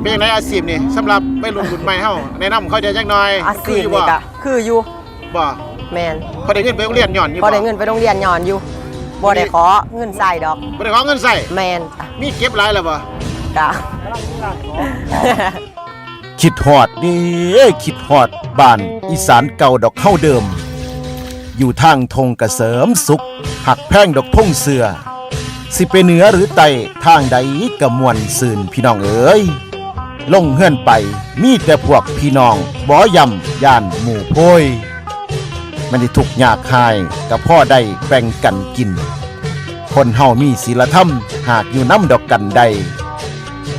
เป็นยังไงอาชีพนี่สำหรับวัยรุ่นรุ่นใหม่เฮาแนะนำเขาจะจักหน่อยอาคืชีพอยู่นี่บ่ก็คืออยู่บ่แมนพอได้เงินไปโรงเรียนหย่อนอยู่พอบ่ได้เงินไปโรงเรียนย้อนอยู่บ่ได้ขอเงินใส่ดอก บ่ได้ขอเงินใส่แมนจ้ะมีเก็บหลายแล้วบ่กะคิดฮอดนี่คิดฮอดบ้านอีสานเก่าดอกเข้าเดิม อยู่ทางทงกระเสริมสุข หักแพร่งดอกพงเสือ สิไปเหนือหรือไต่ทางใดกระมวลซืนพี่น้องเอ๋ย ลงเฮือนไปมีแต่พวกพี่น้องบ่ยำย่านหมู่โพยมันได้ทุกยากหายกับพ่อได้แบ่งกันกิน คนเฮามีศีลธรรมหากอยู่น้ำดอกกันใด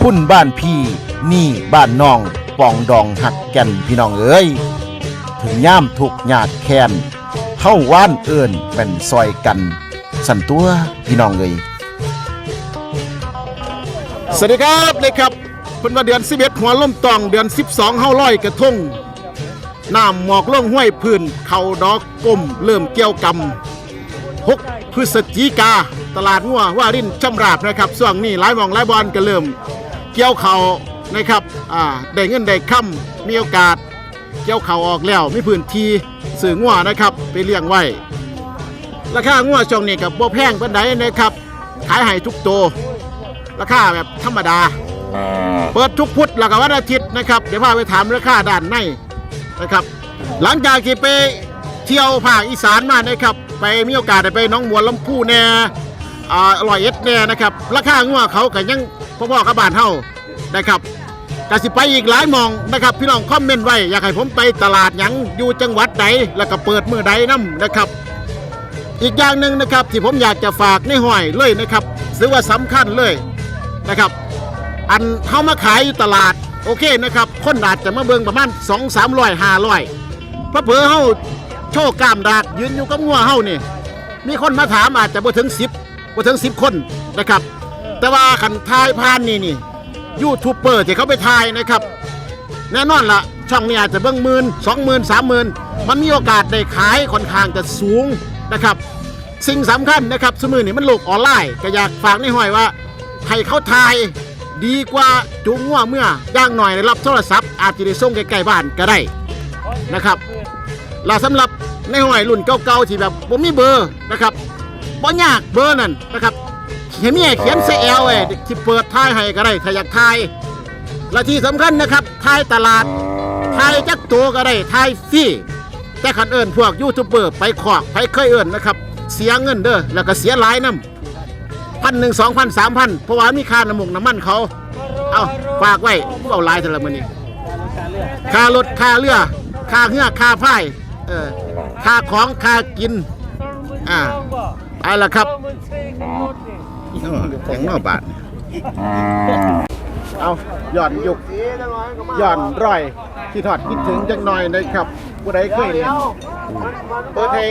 คุณบ้านพี่นี่บ้านน้องปองดองหักแก่นพี่น้องเอ้ยถึงย่ามถูกยากแค้นเท่าว่านเอิญเป็นซอยกัน สันตัวพี่น้องเอ้ยสวัสดีครับเลยครับ เพิ่นว่าเดือน11หัวล่มตองเดือน 12เฮาร้อยกระทงน้ำหมอกลงห้วยพื้น เข่าดอกกลมเริ่มเกี่ยวกำ6พฤศจิกา ตลาดงัวว่ารินชำราบนะครับช่วงนี้หลายมองหลายบอลก็เริ่ม เกี่ยวเข่านะครับอ่าได้เงินได้ค่ำมีโอกาส เกี่ยวเข่าออกแล้วมีพื้นที่สื่องัวนะครับ ไปเลี้ยงไว้ราคางัวช่วงนี้กับบ่แพงปานใดนะครับ ขายให้ทุกโตราคาแบบธรรมดา เปิดทุกพุธแล้วก็วันอาทิตย์นะครับ เดี๋ยวพาไปถามราคาด้านในนะครับ หลังจากที่ไปเที่ยวภาคอีสานมานะครับ ไปมีโอกาสได้ไปน้องบัวลลำพูแน่อร่อยเอ็ดแน่นะครับราคางัวเขาก็ยังพ่อๆกับบ้านเฮานะครับกสิไปอีกหลายมองนะครับ พี่น้องคอมเมนต์ไว้อยากให้ผมไปตลาดหยังอยู่จังหวัดใดแล้วก็เปิดมือใดนํนะครับ อีกอย่างหนึ่งนะครับที่ผมอยากจะฝากในห้อยเลยนะครับถือว่าสำคัญเลยนะครับ อันเข้ามาขายอยู่ตลาดโอเคนะครับ คนอาจจะมาเบิ่งประมาณ2 3 0 0 500พระเผอเฮาโชว์กล้ามดากยืนอยู่กับงัวเฮานี่มีคนมาถามอาจจะบ่ถึง 10บ่ถึง 10 คนนะครับ แต่ว่าคันทายผ่านนี่นี่ยูทูบเบอร์ที่เขาไปทายนะครับ แน่นอนละช่องนี้อาจจะเบิ่งหมื่นสองหมื่นสามหมื่นมันมีโอกาสได้ขายค่อนข้างจะสูงนะครับ สิ่งสำคัญนะครับสมือนี่มันโลกออนไลน์ก็อยากฝากในห้อยว่าให้เขาทาย ดีกว่าจูงงัวเมื่อย่างหน่อยได้รับโทรศัพท์อาจจะได้ส่งใกล้ๆบ้านก็ได้นะครับและสำหรับในห้อยรุ่นเก่าๆที่แบบผมมีเบอร์นะครับบ่ยากเบอร์นั่นนะครับเห็นมีเขียนเซลเอ้ที่เปิดท้ายให้ก็ได้ถ้าอยากทายและที่สำคัญนะครับทายตลาดทายจักตัวก็ได้ทายฟรีแต่ขันเอิญพวกยูทูบเบอร์ไปขอกไปเคยเอิญนะครับ เสียเงินเด้อแล้วก็เสียหลายน้ำ พันหนึ่งสองพันสามพันเพราะว่ามีค่าน้ำมกน้ำมันเขา เอาฝากไว้เอาหลายเท่าไหร่มื้อนี้ค่ารถค่าเรือค่าเรือค่าพายเออค่าของค่ากิน อ่าไปละครับอย่างนอกบาทเอาย่อนยุกย่อนร่อยที่ทอดคิดถึงจังหน่อยนะครับผู้ใดเคยเรียนเปิดให้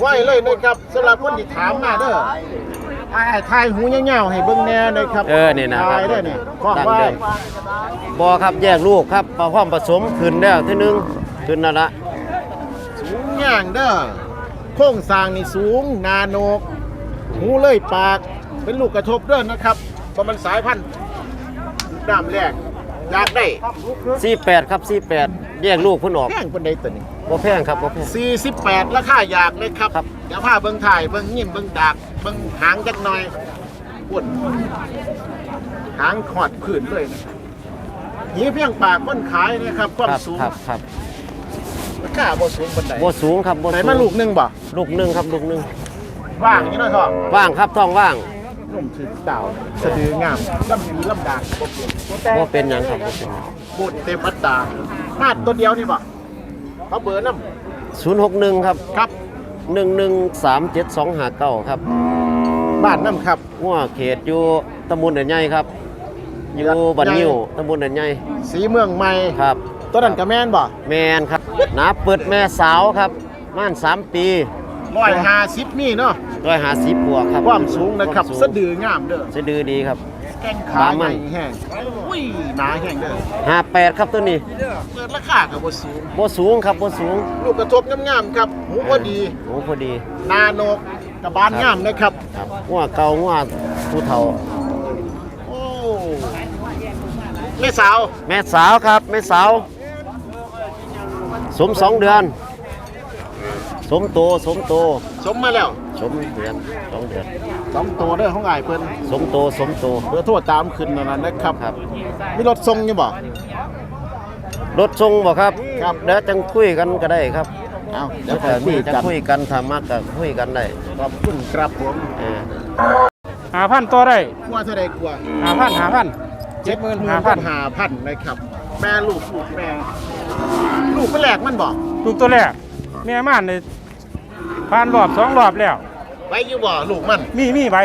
ไว้เลยนะครับสำหรับคนที่ถามมาเด้อไอ้ไอ้ทายหูเงี้ยวๆให้เบิ่งแน่นะครับเออนี่นะครับ ทายได้อนี่ข้องตั้งไว้เดิมบอครับแยกลูกครับพอความผสมขึ้นแล้วทีหนึงขึ้นนั่นละสูงย่างเด้อโค้งสร้างนี่สูงหนาโหนก หูเลยปาก เป็นลูกกระทบเด้อนะครับเพราะมันสายพันธุ์น้ำแรกอยากได้48 ครับ48แยกลูกเพิ่นออกแพงคนใดตัวนี้ บ่แพงครับบ่แพง 48ราคาอยากเลยครับครับ เดี๋ยวพาเบิ่งถ่ายเบิ่งยิ้มเบิ่งดากเบิ่งหางจักหน่อยปวดหางขอดผืนเลยนะครับหีเพียงปากคนขายนะครับความครับสูงครับครับราคาบ่สูงปานใดบ่สูงครับบ่ไหนสูงมาลูกหนึงบ่ลูกหนึงครับลูกหนึงว่างอย่างนี้หน่อยครับว่างครับท้องว่างนุ่มถือดาวสะดืองามลำดีลำดากบ่เปลี่ยนบ่เป็นหยังครับบ่เป็นหยัง บุญเต็มอัตรามาดตัวเดียวนี่บ่ เขาเบอร์น้061ครับำครับ1137259ครับบ้านน้ำครับ หัวเขตอยู่ตำบลเด่นใหญ่ครับ อยู่บันยิ้วตำบลเด่นใหญ่สีเมืองใหม่ครับ ตัวนั้นก็แม่นบ่แมนครับหนาเปิดแม่สาวครับม่านสามปีร้อยห้าสิบนี่เนาะร้อยหาสิบบวกครับความสูงนะครับ วามสะดืองามเด้อ สะดือดีครับ แข้งขาบามัใหญ่นแห้งอุ้ยหนาแห้งเด้อห้าแปดครับตัวนี้เปิดราคาก็บ่สูงบ่สูงครับบ่สูงลูกกระทบงามๆครับหูพอดีโอ้พอดีหนาโหนกกระบาลงามนะครับ ครับหัวเก่าหัวผู้เฒ่า โอ้แม่สาวแม่สาวครับแม่สาว สมสองเดือน สมโตสมโตสมมาแล้วสมเดือนสองเดือน สองตัวเด้อของอ้ายเพิ่นสมโตสมโตเบอร์โทรตามขึ้นนั่นนะนะครับ ครับ มีรถส่งอยู่บ่ รถทรงบ่ครับครับเดี๋ยวจังคุยกันก็ได้ครับเอาเดี๋เดี๋ยยววค่อยแต่คุยจะกันคุยกันถ้ามากก็คุยกันได้ขอบคุณครับผมเออหาพันตัวได้กว่าเท่าใดกว่าหาพันหาพัน เจ็ดหมื่นหาพัน หาพันนะครับ แม่ลูกลูกแม่ ลูกเป็นแหลกมันบอกลูกตัวแรกแม่ม่านเลยผ่านรอบสองรอบแล้ว ไว้อยู่บ่ลูกมัน มีมีใบ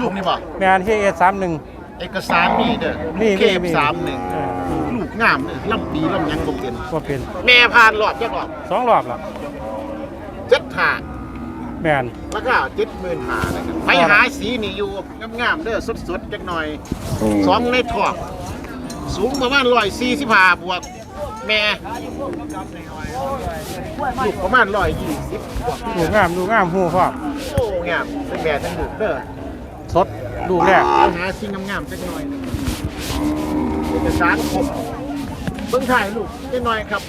ลูกนี่บ่แม่นเฮเอสามหนึ่ง เอกสารมีเด้อมีเคมีฟมี สามหนึ่งลูกงามเด้อลำปีลำหยังบ่เป็นว่าเป็นแม่ผ่านหลอดจักหลอดสองรอบแล้วเจ็ดหาแม่นราคาเจ็ดหมื่นหานะครับไปหาสีนี่อยู่งามๆเด้อสดๆจักหน่อยสองในทอกสูงประมาณร้อยสี่สิบห้าบวก แม่ ลูกประมาณร้อยยี่สิบบวกลูกงามลูกงามหูพ่อโอ้งามเป็นแม่ทั้งลูกเด้อสดลูกแรกไปหาสิ่งงามๆจักหน่อยหนึ่งเอกสารครบเบิ่งถ่ายลูกจักหน่อยครับ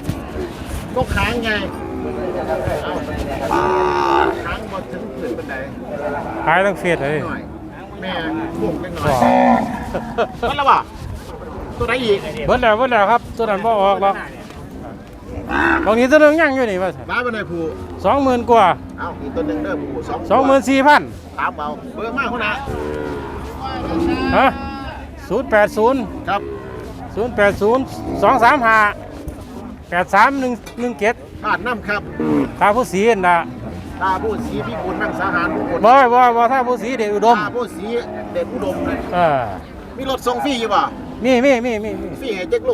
นกขางไงเอาขางบ่ถึงผืนบันไดขายทั้งเฟสเลยหน่อยแม่พวกจักหน่อก็ยนั่นละบ่ตัวไหนอีกเบิดแล้วเบิดแล้วครับ ตัวนั้นบ่ออกหรอก ตรงนี้ตัวหนึงยังอยู่นี่ว่าร้านบันไดผูสองหมื่นกว่าเอาอีกตัวหนึ่งเด้อผูสองสองหมื่นสี่พันถามเอาเบอร์มากคนนะฮะศูนย์แปดศูนย์ครับศูนย์แปดศูนย์สองสามห้าแปดสามหนึ่งหนึ่งเจ็ดขาดน้ำครับตาผู้สีนนะตาผู้สีพี่บุญนั่งสาหารผู้บุญบ่บ่บ่ถ้าผู้สีเด็กอุดมตาผู้สีเด็ดอุดมเลยเออมีรถส่งฟรีอยู่ป่ะ มีมีมีมีมีฟรีให้จักโล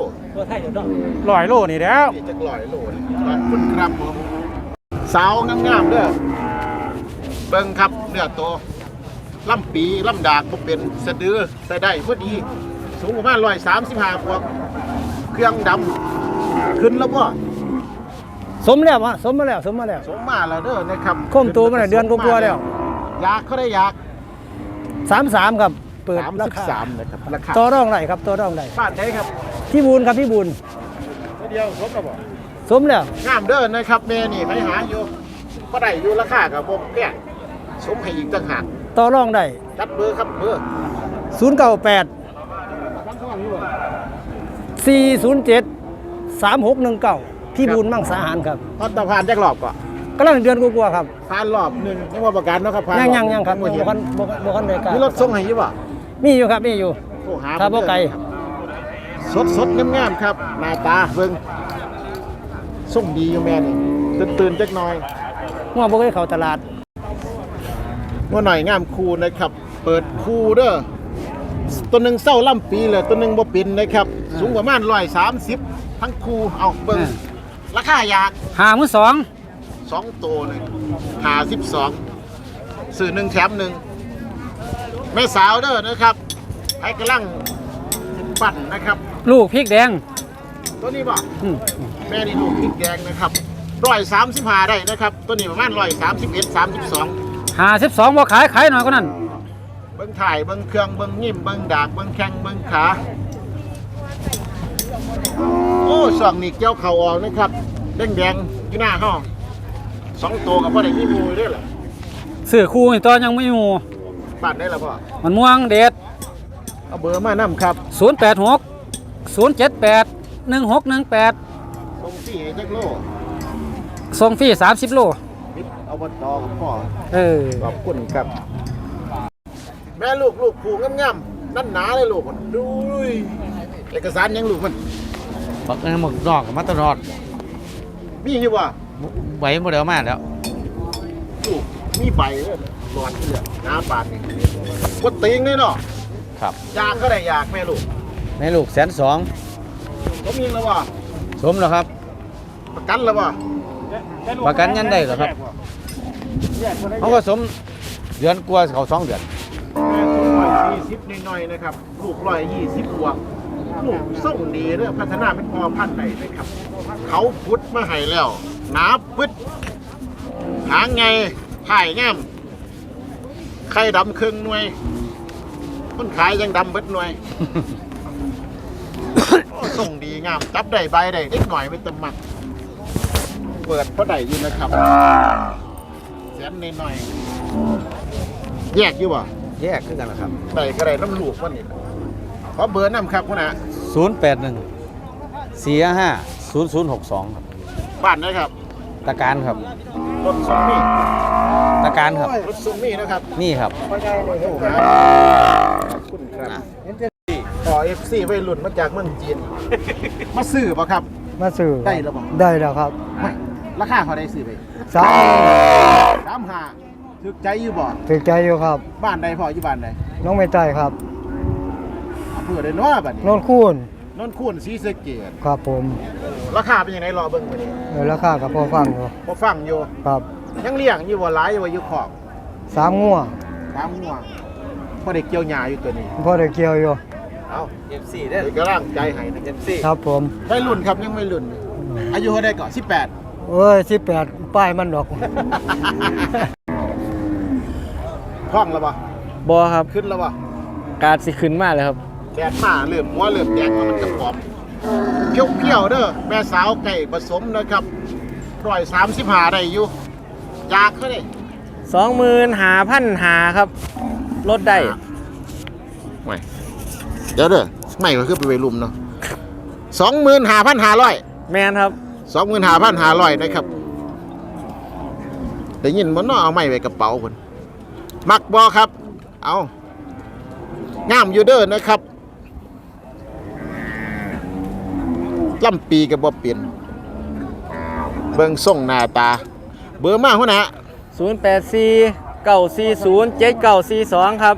ร้อยโลนี่แล้วฟรีจักร้อยโลนี่ขอบคุณครับผมสาวงามๆเด้อเบิ่งครับเนื้อโตลำปีลำดากบ่เป็นสะดือใส่ได้พอดี สูงประมาณ135บวกเครื่องดำขึ้นแล้วบ่สมแล้วอะสมมาแล้วสมมาแล้ว สมมาแล้วเด้อนะครับคมตัวมาแล้วเดือนกว่าๆแล้ว อยากเขาได้อยากสามสามครับเปิดราคา33นะครับราคาต่อรองไรครับต่อรองไรบ้านไหนครับพี่บูนครับพี่บูนเดียวสมแล้วบ่สมแล้วงามเด้อนะครับแม่นี่ไปหาอยู่บ่ได้อยู่ราคากับบ่แพงสมให้อีกต่างหากต่อรองได้จัดเบอร์ครับเบอร์ศูนย์เก้าแปดสี่ศูนย์เจ็ดสามหกหนึ่งเก้าพี่บูนมั่งสาหารครับตอนตะพานจักรอบก็กำลังเดือนกว่าๆครับพานรอบหนึงยังว่าประกันเนาะครับพานยังอยังยังครับบ่บ่เห็นคันบ่บ่คันได้กล้ามีรถส่งให้อยู่บ่ มีอยู่ครับมีอยู่โทรหาถ้าบ่ไกลสดสดๆงามๆครับหน้าตาเบิ่งส่งดีอยู่แม่นี่ตื่นๆจักหน่อยว่าบ่เคยเข้าตลาดว่าหน่อยงามคูนะครับ เปิดคูเด้อตัวหนึ่งเศร้าล่ำปีเลยตัวหนึ่งบ่ปินนะครับ สูงประมาณร้อยสามสิบทั้งคูเอาเบิ่งราคาอยาก หามือสองสองตัวเลยหาสิบสองสื่อหนึ่งแถมหนึ่ง แม่สาวเด้อนะครับไอ้กำลังปั่นนะครับ ลูกพริกแดงตัวนี้บ่อืมแม่นี่ลูกพริกแดงนะครับร้อยสามสิบห้าได้นะครับ ตัวนี้ประมาณร้อยสามสิบเอ็ดสามสิบสองหาสิบสองบ่ขายขายหน่อยก็นั่นเบิ้งถ่ายเบิ้งเครื่องเบิ้งยิ้มเบิ้งดากเบิ้งแข้งเบิ้งขาโอ้ช่วงนี้เกี่ยวเข่าออกนะครับแดงแดงๆอยู่หน้าห้องสองตัวกับพ่อได้มีมูด้วยเหรอเสือคู่นี่ตัวยังไม่มีหมู่ ปัดได้แล้วพ่อมันม่วงเด็ดเอาเบอร์มานํครับ086 078 1618ตรงที่ให้จักโลส่งฟรี30 โล มิดเอาบตอกับพ่อเออ ขอบคุณครับ แม่ลูกลูกผูงามๆนั่นหนาเลยลูกมันดูยเอกสารยังลูกมันบักนั้นหมกดอกมาตลอดมีอยู่ว่ไหวหมดแล้วมาแล้ว ลูกมีใบเลย หลอดเหลืองหน้าปานนี่กดติงเลยเนาะครับอยากก็ได้อยากแม่ลูกแม่ลูกแสนสองผมมีแล้วว่ะสมแล้วครับ ประกันแล้วว่ะประกันยันได้เหรอครับเขาก็สมเดือนกว่าเขาสองเดือนแม่ลูกร้อยยี่สิบหน่อยๆนะครับ ลูกร้อยยี่สิบบวกลูกส่งดีเรื่องพัฒนาเป็นพอพันธุ์ใดนะครับ เขาพุดมาให้แล้วหนาปึ๊ดหางไงถ่ายงาม ไข่ดำครึ่งหน่วย คนขายยังดำเบิดหน่วยส่งดีงาม จับได้ใบได้นิดหน่อยไม่ต้องมัก เปิดเพราะได้อยู่นะครับแสนนิดหน่อยๆแยกอยู่บ่แยกคือกันล่ะครับได้ก็ได้น้ำลูกวันนี้ขอเบอร์น้ำครับคุณอา081 455 0062 ครับบ้านนะครับ ตะการครับ รถซุมมี่ตะการครับ รถซุมมี่นะครับนี่ครับโทรหาขอบคุณครับต่อเอฟซีวัยรุ่นมาจากเมืองจีน มาซื้อป่ะครับ มาสื่อได้แล้วบ่ ได้แล้วครับไม่ราคาเขาได้ซื้อไปสามสามห้าถึกใจอยู่บ่ถึงใจอยู่ครับ บ้านใดพ่ออยู่บ้านใดน้องไม่ใจครับอำเภอใดเนาะบัดนี้โนนคูน นนท์คูนศรีสะเกษครับผมราคาเป็นยังไงรอเบิ่งมื้อนี้เออราคากับพอฟังอยู่บ่ฟังอยู่ครับยังเลี้ยงอยู่บ่หลายอยู่ว่าอยู่ขอบสามงัวตามง่วงบ่ได้เกี่ยวหญ้าอยู่ตัวนี้พอได้เกี่ยวอยู่เอ้า FC เป็นกำลังใจให้นะ FC ครับผมได้รุ่นครับยังไม่รุ่น อายุเท่าใดก่อน18เอ้ยสิบแปดป้ายมันดอก คล่องแล้วบ่บอครับขึ้นแล้วบ่การสิขึ้นมากเลยครับ แดดมาเริ่มหัวเริ่มแดงแล้วมันกระป๋อมเพี้ยวๆเด้อแม่สาวไก่ผสมนะครับร้อยสามสิบหาได้อยู่อยากเขาได้สองหมื่นหาพันหาครับลดได้ไม่เดี๋ยวเด้อไม่ก็คือไปไปรุมเนาะสองหมื่นหาพันหาร้อยแมนครับสองหมื่นหาพันหาร้อยนะครับได้ยินมันเนาะเอาไม่ไว้กระเป๋าคนมักบอครับ เอางามอยู่เด้อนะครับ ลำปีกับบ่เปลี่ยนเบิ่งส่งหน้าตา เบอร์มาหัวหน้า084 940 7942ครับ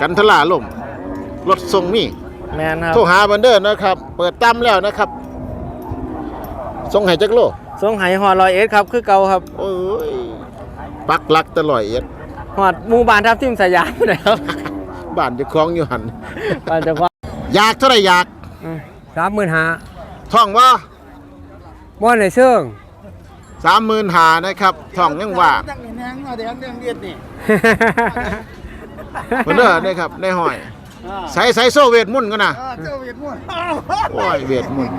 กันทลาลมรถส่งมีแมนครับโทรหาบันเดอร์นะครับ เปิดตั้มแล้วนะครับส่งให้จักโลทรงไหหอดลอยเอ็ดครับ คือเก่าครับโอ้ยปักหลักตลอดเอ็ดหอดหมู่บ้านทับทิมสยามนะครับ บ้านเจะคล้าของอยู่หัน บ้านเจะว่าอยากเท่าไรอยาก สามหมื่นห้าท่องว่าบ่ในเชิงสามหมื่นหานะครับท่องยังว่าบันเดอร์นะครับในห้อยใส่ใส่โซเวทมุ่นต์กันนะโอ้ยเวทมุ่นต์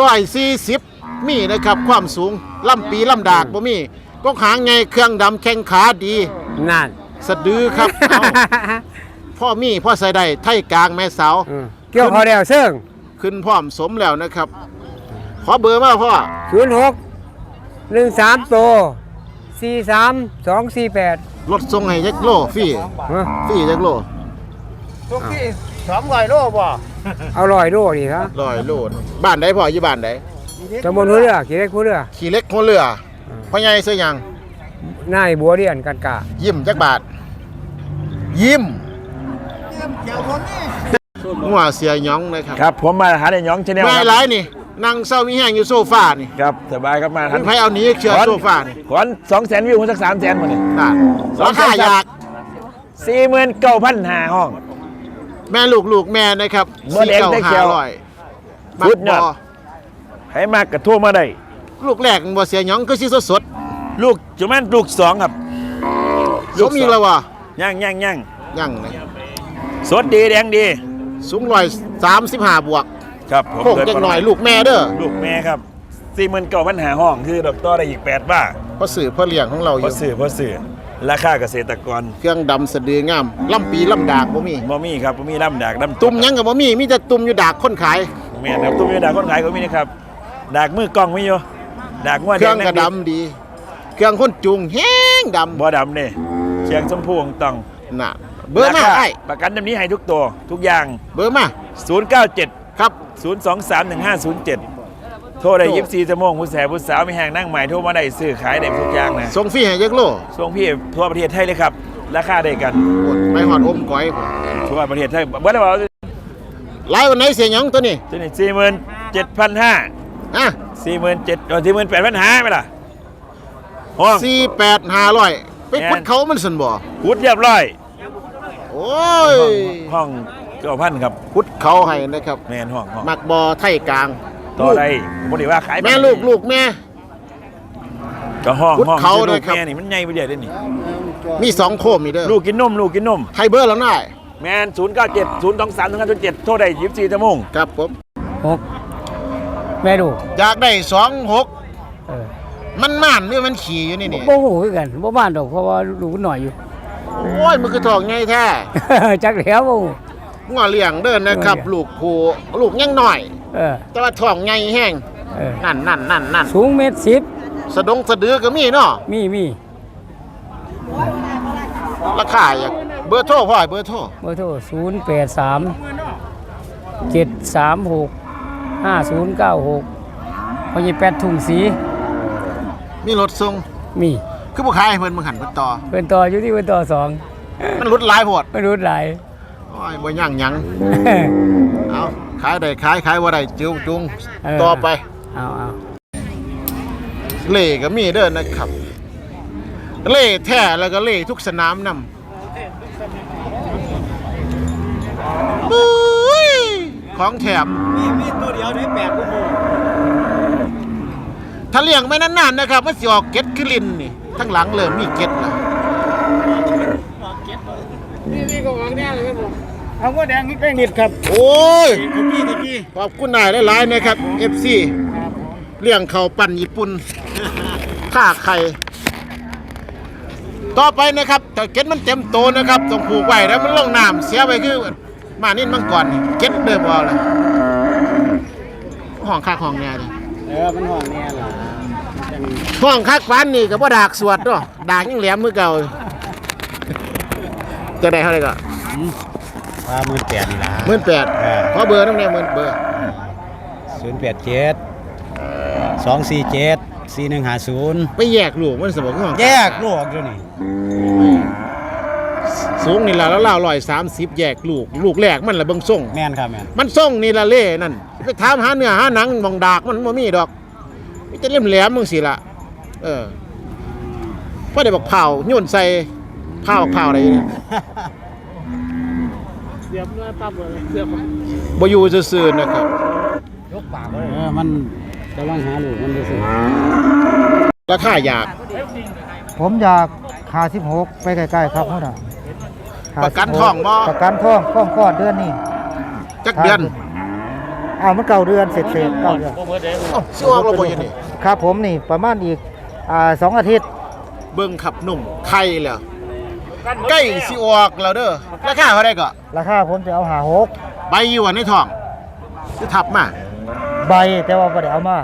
ร้อยสี่สิบมีนะครับความสูงลำปีลำดากบ่มีก็หางไงเครื่องดำแข้งขาดีนั่นสะดือครับเอา พ่อมีพ่อใส่ได้ไทยกลางแม่สาวเกี่ยวพอแล้วเชิงขึ้นพร้อมสมแล้วนะครับ ขอเบอร์มาพ่อศูนย์หกหนึ่งสามโตสี่สามสองสี่แปดรถส่งให้ยักโลฟรีฟรียักโลเอาลอยโลนี่ครับร้อยโลบ้านใดพ่ออยู่บ้านใดตำบลหัวเรือขี่เล็กหัวเรือ ขี่เล็กหัวเรือพ่อใหญ่เสื้อหยังนายบัวเรียนกันกะ ยิ้มจักบาท ยิ้ม หัวเสียหยองนะครับครับผมมาหาในหยองชาแนลไม่ครับหลายนี่นั่งเศร้ามีแห้งอยู่โซฟานี่ครับสบายครับมาทัคุนณไผเอาหนี้เชื่อโซฟานี่ขอนสองแสนวิวคุณสักสามแสนหมดเลยน่ะสองราแสนคาครับอยากสี่หมื่นเก้าพันห้าห้อง แม่ลูกลูกแม่นะครับบ่แดงได้แก้วร้อยสุดยอดให้มากกระทั่วมาได้ ลูกแรกมันบ่เสียหยองก็สิสดสดลูกจุมันลูกสองครับๆสมอีกแล้ววะย่างย่างย่างยังนะ สดดีแดงดี สูงร้อยสามสิบห้าบวกครับผมโค้งจักหน่อยลูกแม่เด้อลูกแม่ครับสี่หมื่นเก้าพันห้าห้องคือดอกต่อได้อีกแปดบ้าเพราะสื่อเพราะเลี้ยงของเราอเพราะยู่สื่อเพราะสื่อราคาเกษตรกรเครื่องดำสะดืองามลำปีลำดากบ่มี บ่มีครับบ่มีลำดากลำตุ่มหยังกับบ่มีมีแต่ตุ่มอยู่ดากคนขาย แม่นครับตุ้มมีดากคนขายก็มีนะครับดากมือกล้องมีอยู่ดากว่าเครื่องกระดำดี เครื่องคนจุงแห้งดบ่ดำนี่เชียงชมพูของตองำน่ะ เบอร์มาคไอ้ ประกันแบบนี้ให้ทุกตัวทุกอย่าง เบอร์มา097 ครับ 0231507 โทรได้โทร24ชั่วโมงผู้แสบผู้สาวมีแห่งนั่งใหม่โทรมาได้ซื้อขายได้ทุกอย่างนะส่งฟรีให้ยักโลส่งพี่ทั่วประเทศไทยเลยครับ ราคาได้กันโอดไปหอดอมก้อยพุ่นทั่วประเทศไทยบ่ได้บอกไล่วันไหนเสียหยังตัวนี้ตัวนี้สี่หมื่นเจ็ดพันห้าอะสี่หมื่นเจ็ดสี่หมื่นแปดพันห้าไหมล่ะห้อง สี่แปดห้าร้อยไปขุดเขามันสันบ่ขุดเรียบร้อย โอ้ยห้องเก้าพันครับขุดเขาให้นะครับ แมนห้องห้องมักบอไทยกลางต่อได้บ่ได้ว่าขายแม่ลูกลูกแม่ ก็ห้องขุดห้องเขาที่เลลูยกครับ แม่นี่มันใหญ่ไปเรื่อยเด้อนี่ มีสองโคมนี่เด้อลูกกินนมลูกกินนม ไทยเบอร์แล้วน่ายแมน0 9 7 0 2 3 0 5 7โทษได้24ชั่วโมงครับผม หกแม่ลูกอยากได้สองหกเออมันม่านหรือมันขี่อยู่นี่นี่บ่หูคือกันบ่บ้านดอกเพราะว่าลูกหน่อยอยู่ โอ้ยมันคือทองไงแท้ จักแล้วบ่หูงอเลี้ยงเดินนะครับเออลูกผูลูกยังหน่อย เออแต่ว่าทองไงแห้งเออนั่นนั่นนั่นนั่นสูงเมตรสิบสะดงสะดือก็มีเนาะมีมีราคาอยากเบอร์โทรพ่อเบอร์โทรเบอร์โทรศูนย์แปดสามเจ็ดสามหกห้าศูนย์เก้าหกพอยี่แปดถุงสี มีรถส่งมี คือบ่ขายให้เพิ่นมึงหันเพิ่นต่อเป็นต่ออยู่ที่เป็นต่อสองมันรถหลายโพดไม่รู้หลาย โอ้ยบ่ย่างหยังเอาขายได้ขายขายบ่ได้จุงจุงเออ ต่อไป เอาเอาเล่ก็มีเด้อนะครับ เล่แท้แล้วก็เล่ทุกสนามนำปุ้ยของแถมมีมีตัวเดียวได้แปดกูถ้าเลี้ยงไม่นานๆนะครับมันสิออกเก็ดคือลินนี่ ทั้งหลังเริ่มมีเก็ดแล้วเอาว่าแดงนี่เป็นนิดครับโอ้ยตะกี้ตะกี้ขอบคุณนายหลายๆนะครับ FC เลี้ยงเขาวปั่นญี่ปุ่นค่าไข่ต่อไปนะครับถ้าเก็ดมันเต็มโตนะครับต้องผูกไว้แล้วมันลงน้ำเสียไปคือมานิ่นมังกรนี่เก็ดเดิมเอาละห้องคักห้องแน่เลยเออมันห้องเนี่ยล่ะ ห้องคักฟันนี่ก็บ่ดากสวดเนาะดากยังแหลมมือเก่าจะได้เท่าไหร่ก็ว่าหมื่นแปดนี่ละหมื่นแปดเออขอเบอร์น้ำแน่หมื่นเบอร์ศูนย์แปดเจ็ดสองสี่เจ็ดสี่หนึ่งห้าศูนย์ไปแยกลูกมันสมองห้องแยกลูกเดี๋ยวนี้สูงนี่ละแล้วล่าร้อยสามสิบแยกลูก ลูกแรกมันละเบิ่งส่งแม่นครับแม่นมันส่งนี่ละเล่นั่นไปถามหาเนื้อหาหนังมองดากมันบ่มีดอก มีแต่เล่มแหลมมึงสิละเออพอได้บอกเผาโยนใส่เผาเผาอะไรเนี่ยเสียบเนื้อปั๊บเลยเสียบบ่อยู่ซื่อๆนะครับเออมันกำลังหาลูกมันดูสิราคาอยาก ผมอยากขาสิบหกไปใกล้ๆครับพ่อน่ะประกันท้องบ่ประกันท้องท้องคลอดเดือนนี้จักเดือนอ้าวมันเก่าเดือนเสร็จเสร็จเก้าเดือนเอ้าสิออกแล้วบ่อยู่นี่ ครับผมนี่ประมาณอีกอ่าสองอาทิตย์เบิ่งขับหนุ่มไข่แล้วใกล้สิออกแล้วเด้อราคาเท่าไหร่ก็ราคาผมจะเอาหาหกใบอยู่ในท้องสิทับมาใบแต่ว่าบ่ได้เอามา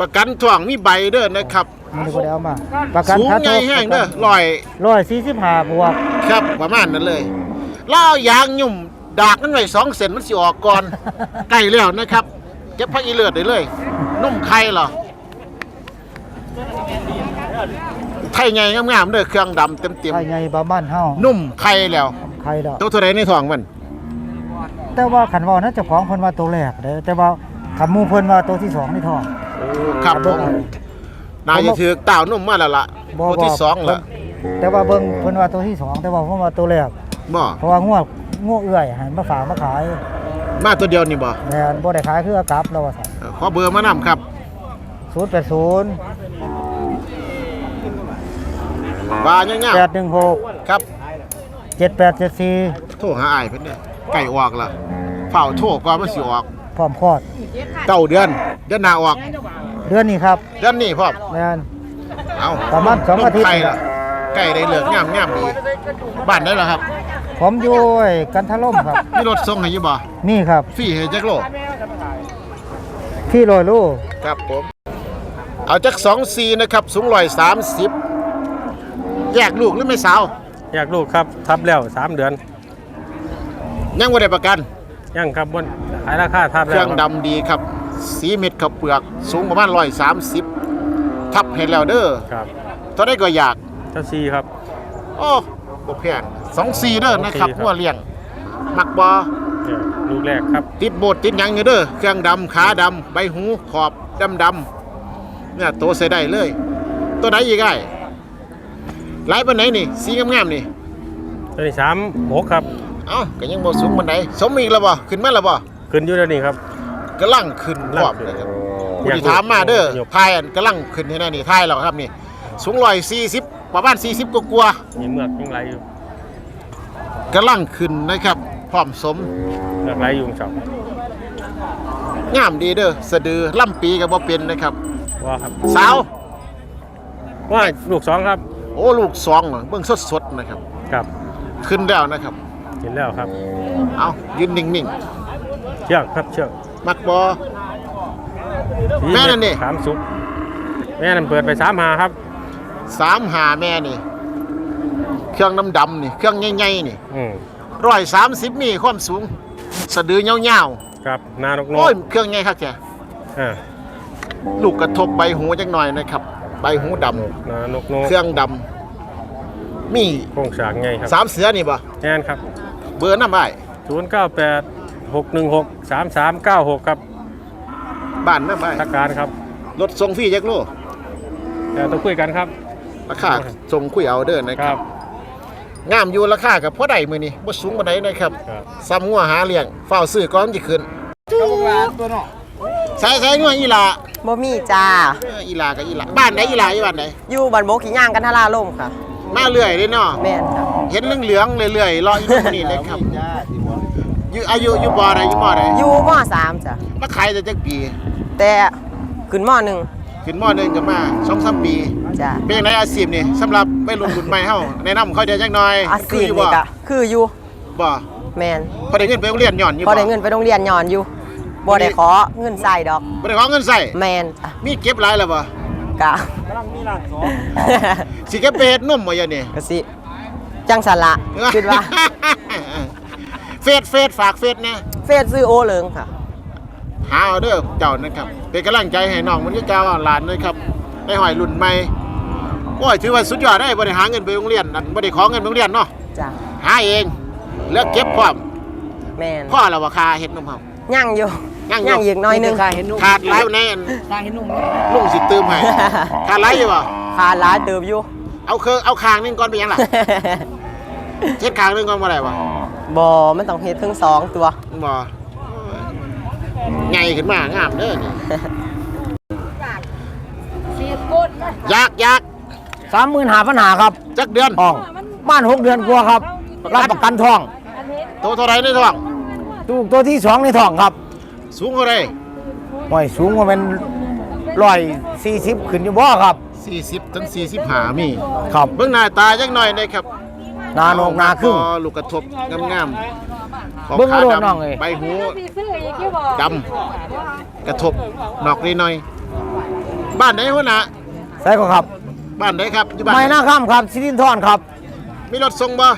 ประกันท้องมีใบเด้อนะครับมันบ่ได้เอามา ประกันสูงค่าใหญ่ท้องแห้งเด้อลอยร้อยสี่สิบห้าบวกครับประมาณนั้นเลยแล้วเอายางยุ่มดากนั่นไว้สองเซนมันสิออกก่อนใกล้แล้วนะครับเก็บพักอีเลือดได้เลยนุ่มไข่เหรอ ไทยไงงามๆเด้อเครื่องดำเต็มไข่ใหญ่ประมาณเฮาๆนุ่มไข่แล้วไข่ดอกตัวเท่าไรในท้องมันแต่ว่าขันว่านะเจ้าของเพิ่นว่าตัวแรกเด้อแต่ว่าขันหมู่เพิ่นว่าตัวที่สองในท้องครับผมนายจะถือเต่านุ่มมาแล้วล่ะบ่ตัวที่สองละแต่ว่าเบิ่งเพิ่นว่าตัวที่สองแต่ว่าผมว่าตัวแรกบ่เพราะว่างัวงัวเอื้อยให้มาฝากมาขายมาตัวเดียวนี่บ่แม่นบ่ได้ขายคืออากลับแล้วว่าซั่นเออขอเบอร์มานํครับ080 ว่าเงี้ย816ๆครับ7874โทรหาอ้ายเพิ่นเด้อไก่ออกละเฝ้าโทรก่อนมันสิออกพร้อมคลอด เก้าเดือน เดือนหน้าออก เดือนนี้ครับเดือนนี้พร้อมแม่นเอาประมาณสองอาทิตย์ ไก่ละไก่ได้เหลือกงามงามดีบ้านได้แล้วครับผมอยู่ไอ้กันทะล่มครับ มีรถส่งให้อยู่บ่นี่ครับ ฟรีให้จักโลที่ลอยลูก ครับผม เอาจักสองซีนะครับ สูงร้อ ยสามสิบแยกลูกหรือไม่สาว อยากลูกครับทับแล้วสามเดือนยังไม่ได้ประกัน ยังครับบนขายราคาทับเคแล้รื่วองดำดีครับ สีเม็ดขับเปลือกสูงประมาณร้อยสามสิบทับให้แล้วเด้อครับเท่าได้ก็อยาก เจ้าซีครับ โอ้บ่แพงสองซีเด้อนะครับสองสี่ครับ หัวเลี้ยง มักบอเนี่ยลูกแรกครับติดโบดติดหยังอยู่เด้อเครื่องดำขาดำใบหูขอบดำดำๆเนี่ยโตใส่ได้เลย ตัวไหนอีกไอ้ห ลายปานไหนนี่สีงามๆนี่ตัวนี้สามหกครับ เอ้าก็ยังบ่สูงปานใดสมอีกแล้วบ่ขึ้นมาแล้วบ่ขึ้นอยู่แล้วนี่ครับกำลังขึ้นพร้อมเลยครับผู้ที่ถามมาเด้อทายอันกำลังขึ้นให้แน่นี่ทายแล้วครับนี่สูง140ประมาณ40กว่ามีเมือกยังไรอยู่ๆกำลังขึ้นนะครับพร้อมสมเลือกไรยุงสองงามดีเด้อสะดือล่ำปีกับบ่เป็นนะครับว่าครับสาวว่าลูกสองครับ โอ้ลูกสองเหรอเบิ่งสดๆนะครับ ครับขึ้นแล้วนะครับ เห็นแล้วครับ เอายืนนิ่งเชือกครับเชือกๆ มักบอ แม่นั่นนี่สามสุกแม่นั่นเปิดไปสามหาครับ สามหาแม่นี่ เครื่องน้ำดำนี่ เครื่องใหญ่ๆนี่อืมร้อยสามสิบมีความสูง สะดือเงาวครับนานกๆนโอ้ยกเครื่องใหญ่ครับแกอ่าลูกกระทบใบหูจักหน่อยนะครับ ใบหูดำนานกนกเครื่องดำมีโครงฉากไงครับสามเสือนี่บ่แน่นครับ เบอร์น้ำไอ้ศูนย์เก้าแปดหกหนึ่งหกสามสามเก้าหกครับบ้านน้ำไอ้ทักการครับรถส่งฟรีจักโลแต่ต้องคุยกันครับ ราคาส่งคุยเอาเด้อนะคครัรับบงามอยู่ราคากับพ่อใดมือนี่บ่สูงปานใดนะครับครับ ซ้ำงัวหาเลี้ยงเฝ้าซื้อก่อนสิขึ้น ใส่ใส่งัวอีหลาบ่มีจ้าเอออีหลากับอีหลาบ้านไหนอีหลาอยู่บ้านไหนอยู่บ้านโบกขี้ย่างกันทาราล่มค่ะ มาเรื่อยเลยเนาะแม่นค่ะเห็นเหลืองๆเรื่อยๆรออยู่ตรงนี้เลยครับอยู่อายุอยู่บ่อใดอยู่มอใดอยู่มสามจ้ะมาขายแต่จักปี แต่ขึ้นมหนึ่งขึ้นมอหนึงก็มา2-3ปี จ้ะเป็นจังไดอาชีพนี่สำหรับวัยรุ่นรุ่นใหม่เฮาแนะนำเขาเดี๋ยวจักหน่อยอาคืชีพอยู่นี่บ่ก็คืออยู่บ่แม่นพอได้เงินไปโรงเรียนหย่อนอยู่พอบ่ได้เงินไปโรงเรียนย้อนอยู่ บ่ได้ขอเงินใส่ดอกบ่ได้ขอเงินใส่แม่นจ้ะมีเก็บหลายแล้วบ่กะสิเก็บไปเฮ็ดนมบ่ยะนี่ก็สิจังสันละคิดว่าเฟซเฟซฝากเฟซแน่เฟซซื้อโอเหลิงค่ะหาเอาเด้อเจ้านะครับเป็นกำลังใจให้น้องมันก็เจ้าหลานด้วยครับได้หอยรุ่นใหม่โอ้ยถือว่าสุดยอดได้บ่ได้หาเงินไปโรงเรียนนั่นบ่ได้ขอเงินไปโรงเรียนเนาะจ้ะหาเองแล้วเก็บพร้อมแม่นพ่อแล้วว่าค่าเฮ็ดนมเฮา ย่างอยู่ย่างอยู่ ย่างอีกหน้อยหนึงขาดหลายแน่นลุงสิเติมให้ขาดหลายอยู่บ่ขาดหลายเติบอยู่ เอาเครื่องเอาคางหนึงก่อนไปยังล่ะเช็ดคางหนึงก่อนบ่ได้บ่บ่มันต้องเฮ็ดถึงสองตัว บ่ใหญ่ขึ้นมางามเด้อนี่อยากอยากสามหมื่นหาปัญหาครับจักเดือนทอง บ้านหกเดือนกว่าครับ รับประกันทอง โตเท่าไรในท้อง ตัวตัวที่สองในทองครับสูงเท่าไรหอยสูงกว่าเป็นร้อยสี่สิบขึ้นอยู่บ่ครับ 40ถึง45 มี ครับ เบิ่งหน้าตาจักหน่อยนะครับนาโนกนาครึ่งพอลูกกระทบงามๆเบิ่งขาโลดดำน้องเอ้ยใบหูดำกระทบนอกนิดหน่อย บ้านไหนหัวหน้าใช่ก็ครับ บ้านไหนครับอยู่บ้านไม่ไหนน่าข้ามครับสิรินทรครับ มีรถส่งบ่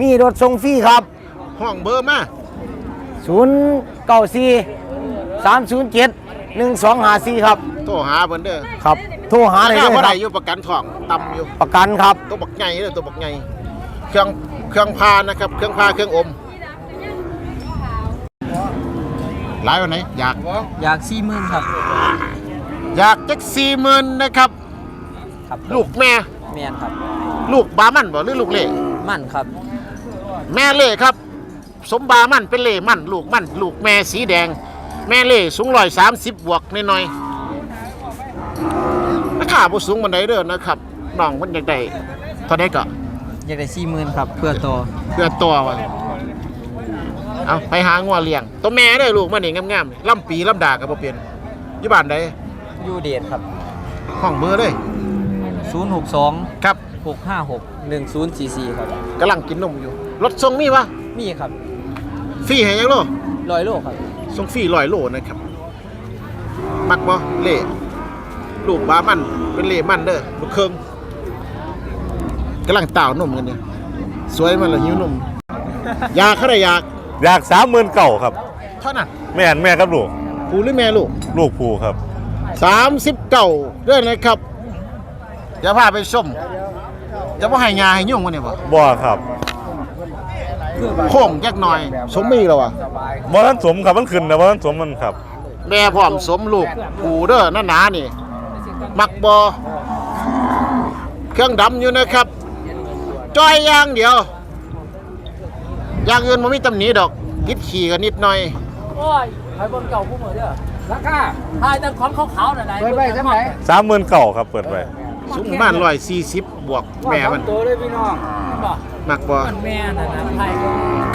มีรถส่งฟรีครับ ห้องเบอร์มา ศูนย์เก้าสี่สามศูนย์เจ็ดหนึ่งสองห้าสี่ครับ โทรหาเพิ่นเด้อครับ โทรหาราได้เลคายเท่าคไหร่รับอยู่ประกันทองต่ำอยู่ ประกันครับ ตัวบักใหญ่เด้อตัวบักใหญ่เครื่องเครื่องพานะครับ เครื่องพาเครื่องอมหลายวันไหนอยาก อยากสี่หมื่นครับอยากจักสี่หมื่นนะครับ ครับลูกแม่ แมนครับ ลูกบามันบ่หรือลูกเล่ มั่นครับ แม่เล่ครับ สมบามันเป็นเล่มันลูกมันลูกแม่สีแดง แม่เล่สูงร้อยสามสิบบวกหน่อยๆราคาบ่สูงบันไดเด้อนะครับน้องมันอยากได้เท่าไดก็อยากได้สี่หมื่นครับ เพื่อตัวเพื่อตัววะเอาไปหางัวเลี้ยง ตัวแม่เด้อลูกมันนี่งามๆล่ำปีล่ำดาก็บ่เปลี่ยนอยู่บ้านใดยูเดทครับห้องเบอร์เลยศูนย์หกสองครับหกห้าหกหนึ่งศูนย์สี่สี่ครับกำลังกินนมอยู่รถส่งมีปะมีครับ ฟรีให้ยังโลร้อยโลครับส่งฟรีร้อยโลนะครับมักบ่เล่ลูกบามันเป็นเล่มันเด้อลูกเครื่องกำลังต่าวนมกันเนี่ยสวยมันละหิวนมอยากเขาได้อยากอยากสามหมื่นเก่าครับ เท่านั้นแม่นแม่กับลูกผูหรือแม่ลูกลูกผูครับสามสิบเก้าเด้อนะครับอย่าพาไปส้มจะบ่ให้ยาให้ยุ่งวะเนี่ยบ่บ่ครับ โค้งจักหน่อย สมมีแล้ววะบ่ทันสมครับมันขึ้นนะบ่ทันสมมันครับ แม่พร้อมสมลูกผูเด้อหนาๆนี่ มักบอเครื่องดำอยู่นะครับจ้อยอย่างเดียวอย่างอื่นมันมีตำหนิดอกกิดขี่กันนิดหน่อยโอ้ยไปบนเก่าผู้เหมือเด้อราคาทายแต่ของขาวๆน่ะไหนเปิดไปใช่ไหมสามหมื่นเก่าครับเปิดไว้สูงประมาณร้อยสี่สิบบวกแม่มันตัวเลยพี่น้องบ่ มักบ่แม่น่ะนะไทย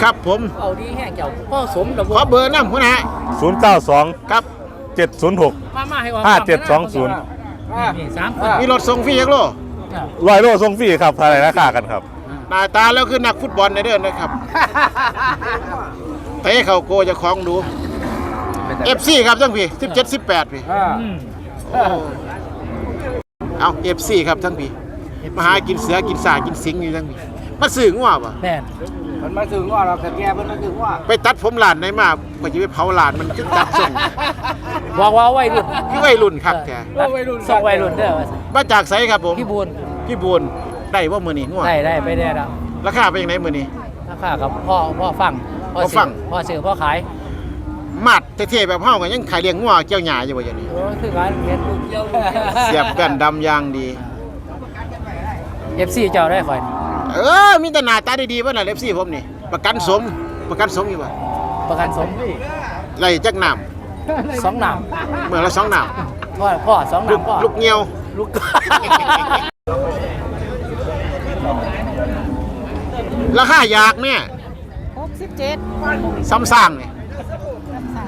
ครับผมเอาดีแห้งเจ้าพ่อสมระขอเบอร์น้ำหัวหน้าศูนย์เก้าสองครับเจ็ดศูนย์หก มามาให้ห้าเจ็ดสองศูนย์ นี่สามคนมีรถส่งฟรีจักโลร้อยโลส่งฟรีครับอะไรราคากันครับ หน้าตาแล้วคือนักฟุตบอลในเด้อนนะครับเตะเขาโกเจะคล้าของดู FC ครับทั้งพี่17 18พี่โอ้เอา FC ครับทั้งพี่มาหากินเสือกินสากินสิงอยู่ทั้งพี่ มาซื้องัวป่ะแม่นมันมาถึงว่าเราแต่แกมันมาถึงว่าไปตัดผมหลานได้มาก็จะไปเผาหลานมันคือตัดส่งบอกว่าวัยรุ่นคือวัยรุ่นครับแกสองวัยรุ่นเด้อว่าซั่นมาจากไสครับผมพี่บุญพี่บุญได้ว่ามื้อนี้งัวได้ได้ไปได้แล้วราคาเป็นยังไงมื้อนี้ ราคากับพ่อพ่อฟังพ่อฟังพ่อซื้อพ่อขายมัดเท่ๆแบบเฮาก็ยังขายเลี้ยงงัวเกี่ยวหญ้าอยู่บ่อย่างนี้ โอ้คือการเฮ็ดลูกเกี่ยวเสียบแป้นดำอย่างดีเอฟซีเจ้าได้ข่อย เออ มีแต่หน้าตาดีๆเบ่น่ะ FC ผมนี่ ประกันสม ประกันสมอยู่บ่ประกันสมไล่จักน้ำสองหนามเมื่อละสองน้พ่อพ่อสองหำลูนากมพ่อลูกเงียว ลูก ราคาอยากแม่หกสิบเจ็ดซ้ำสร้างนี่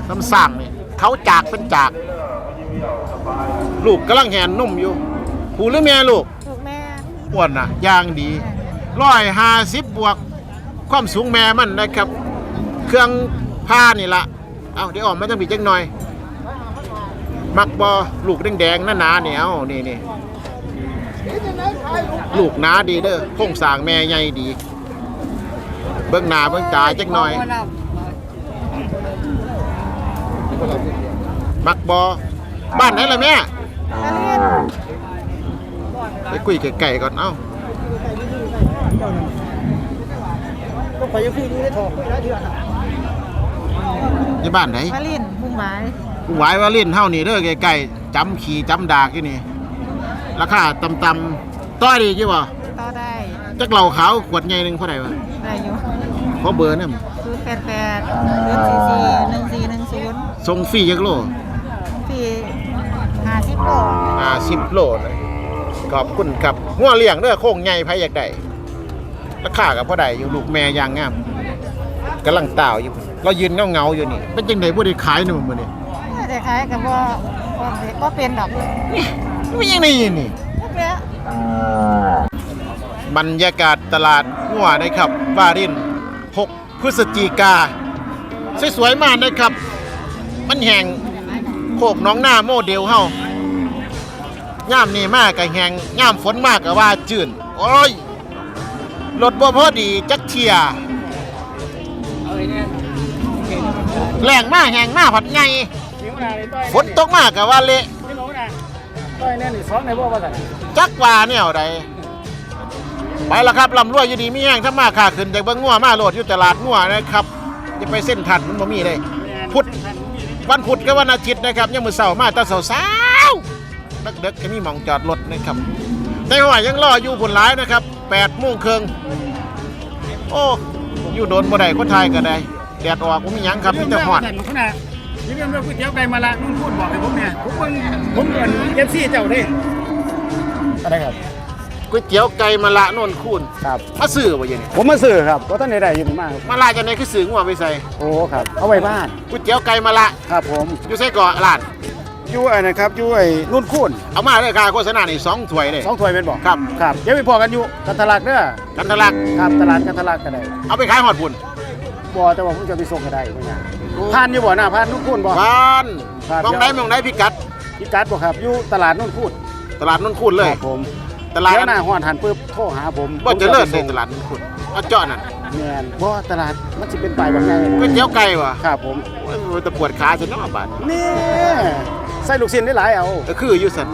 ซ้ำสร้างนี่เขาจากเป็นจาก ลูกกำลังแหนนุ่มอยู่ผู้หรือแม่ลูก ถูกแม่อ้วนน่ะย่างดี ร้อยห้าสิบบวก ความสูงแม่มันนะครับ เครื่องผ้านี่ละเอาเดี๋ยวออกมาจังบีจังหน่อย มักบอลูกแดงๆหนาๆเนี่ยเอานี่นี่ลูกหนาดีเด้อโครงสร้างแม่ใหญ่ดี เบิ่งหน้าเบิ่งตาจักหน่อย มักบอบ้านไหนล่ะแม่ไปคุยไก่ๆก่อนเอ้า ที่บ้านไหนมาลินมุ่งหมายหวายว่าเล่นเท่านี้เด้อไก่ๆจำขี่จำดากอยู่นี่ราคาต่ำๆต้อยดีกี่วะต่อได้จักเหล่าขาวขวดใหญ่หนึ่งเท่าไหร่วะได้อยู่ขอเบอร์เนี่ยศูนย์แปดแปดศูนย์สี่สี่หนึ่งสี่หนึ่งศูนย์ส่งฟรีจักโลสี่ห้าสิบโล อ่าสิบโลนะขอบคุณครับหัวเลี้ยงเด้อโค้งใหญ่ไผอยากได้ ราคากับพ่อใดอยู่ลูกแม่ยางงามกำลังต่าวอยู่ เรายืนเงาๆอยู่นี่ เป็นจังไดบ่ได้ขายหนูมื้อนี้แต่ขายกับว่าก็เป็นดอกมันยังได้ยินนี่ทุกเนี้ยบรรยากาศตลาดหัวนะครับบาริน 6 พฤศจิกา สวยๆมากนะครับ มันแห่งโคกหน้องหน้าโมเดลเฮาย่ามนี่มากกับแหงย่ามฝนมากกับว่าจื่นโอ้ย รถบ่พอดีจักเทียแรงมากแหงมากผัดไงฝนตกมากกับว่าเละต้อยแน่นี่สองในบ่ว่าซั่นจักว่าแนวใดไปแล้วครับลำรวยอยู่ดีมีแห้งถ้ามาค่าขึ้นจากเบิ้งงัวมาโหลดอยู่ตลาดงัวนะครับจะไปเส้นทันมันบ่มีเลยพุธวันพุธกับวันอาทิตย์นะครับยังมือเสาร์มาตาเสาร์สาวเด็กๆก็มีหมองจอดรถนะครับแต่ว่ายังรออยู่ผลร้ายนะครับ 8โมงครึ่งโอ้อยู่โดนบ่ได้คนไทยก็ได้แดดออกบ่มีหยังครับมีแต่ฮอดขนาดนี่เรื่องก๋วยเตี๋ยวไก่มาละนุ่นพูดบอกให้ผมเนี่ยผมเพิ่งผมเป็นเอฟซีเจ้าเด้อะไรครับ ก๋วยเตี๋ยวไก่มะละโนนคูนครับ มาซื้อบ่ยังนี่ผมมาซื้อครับก็ต้องได้ได้อยู่มากมะละจังได๋คือซื้องัวไปใส่โอ้ครับ เอาไว้บ้านก๋วยเตี๋ยวไก่มะละครับผมอยู่ไสเกาะร้าน อยู่ไอ้นะครับอยู่ไอ้นุ่นคูนเอามาเลยค่ะโฆษณานี่สองถ้วยเลย สองถ้วยเป็นบอกครับ ครับเดี๋ยวไปพอกันอยู่กันตลาดเด้อกันทะลัก ครับตลาดกันตลาดก็ได้เอาไปขายหอดบุญบ่แต่ว่าผมจะไปส่งก็ได้เพิ่นน่ะผ่านอยู่บ่หน้าผ่านนุ่นคูนบ่ บ้านครับ มองได้มองได้พิกัด พิกัดบ่ครับอยู่ตลาดนุ่นคูนตลาดนนคูนเลย ครับผมตลาดเดี๋ยวหน้าฮ้อนหันปุ๊บโทรหาผมบ่ผมเจะเลิศไปเลยส่งตลาดนนคูนเอาเจาะนั่นแม่นบ่ตลาดมันสิเป็นปลายบางใหญ่ก๋วยเตี๋ยวไก่วะครับผมโอ้ยมันจะปวดขาฉันเนาะบาดนี่ ใส่ลูกชิ้นได้หลายเอา ก็คืออยู่สัน